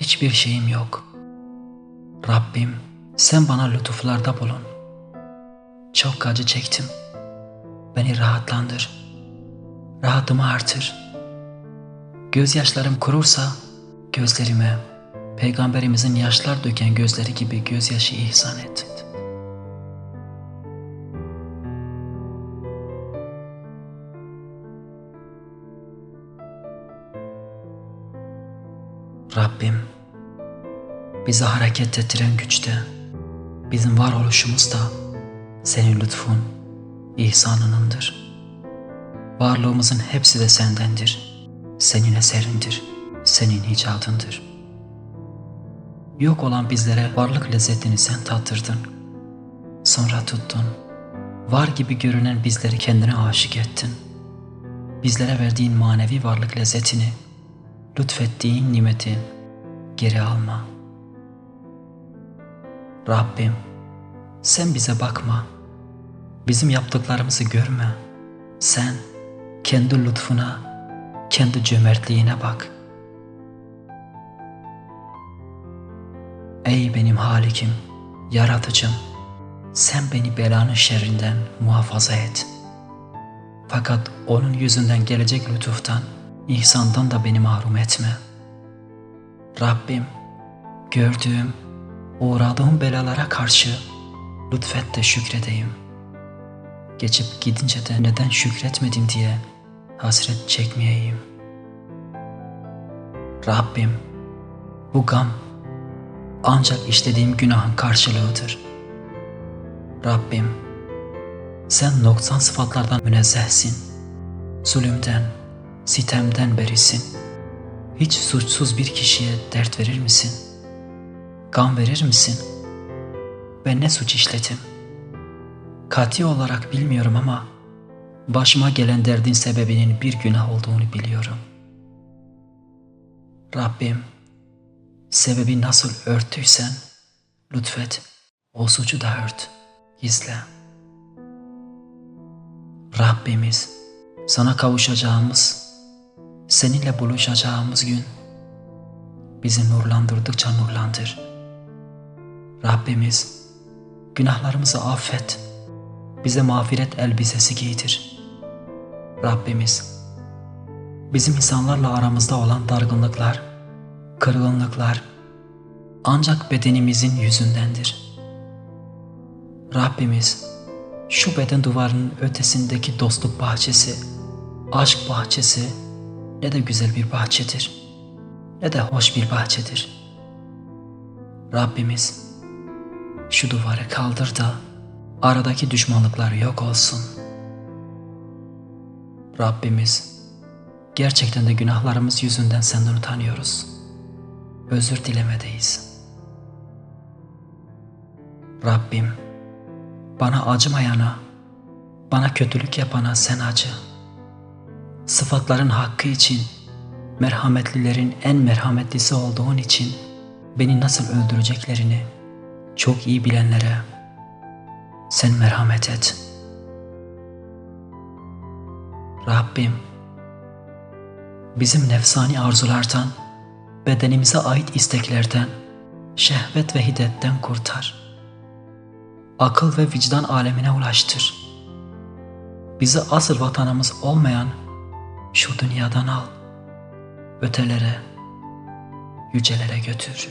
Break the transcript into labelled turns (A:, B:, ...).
A: hiçbir şeyim yok. Rabbim sen bana lütuflarda bulun. Çok acı çektim. Beni rahatlandır. Rahatımı artır. Gözyaşlarım kurursa gözlerime peygamberimizin yaşlar döken gözleri gibi gözyaşı ihsan et. Rabbim bizi hareket ettiren güçte, bizim varoluşumuz da senin lütfun, ihsanınındır. Varlığımızın hepsi de sendendir. Senin eserindir, senin icadındır. Yok olan bizlere varlık lezzetini sen tattırdın. Sonra tuttun. Var gibi görünen bizleri kendine aşık ettin. Bizlere verdiğin manevi varlık lezzetini, lütfettiğin nimeti geri alma. Rabbim, sen bize bakma. Bizim yaptıklarımızı görme. Sen kendi lütfuna, kendi cömertliğine bak. Ey benim halikim, yaratıcım, sen beni belanın şerrinden muhafaza et. Fakat onun yüzünden gelecek lütuftan, ihsandan da beni mahrum etme. Rabbim, gördüğüm, uğradığım belalara karşı lütfet de şükredeyim. Geçip gidince de neden şükretmedim diye hasret çekmeyeyim. Rabbim, bu gam ancak işlediğim günahın karşılığıdır. Rabbim, sen noksan sıfatlardan münezzehsin. Zulümden, sitemden berisin. Hiç suçsuz bir kişiye dert verir misin? Gam verir misin? Ben ne suç işledim? Kati olarak bilmiyorum ama başıma gelen derdin sebebinin bir günah olduğunu biliyorum. Rabbim, sebebi nasıl örttüysen lütfet o suçu da ört, gizle. Rabbimiz, sana kavuşacağımız, seninle buluşacağımız gün bizi nurlandırdıkça nurlandır. Rabbimiz, günahlarımızı affet, bize mağfiret elbisesi giydir. Rabbimiz, bizim insanlarla aramızda olan dargınlıklar, kırgınlıklar ancak bedenimizin yüzündendir. Rabbimiz, şu beden duvarının ötesindeki dostluk bahçesi, aşk bahçesi ne de güzel bir bahçedir, ne de hoş bir bahçedir. Rabbimiz, şu duvarı kaldır da aradaki düşmanlıklar yok olsun. Rabbimiz, gerçekten de günahlarımız yüzünden senden utanıyoruz. Özür dilemedeyiz. Rabbim, bana acımayana, bana kötülük yapana sen acı. Sıfatların hakkı için, merhametlilerin en merhametlisi olduğun için beni nasıl öldüreceklerini çok iyi bilenlere sen merhamet et. Rabbim, bizim nefsani arzulardan, bedenimize ait isteklerden, şehvet ve hiddetten kurtar. Akıl ve vicdan alemine ulaştır. Bizi asıl vatanımız olmayan şu dünyadan al, ötelere, yücelere götür.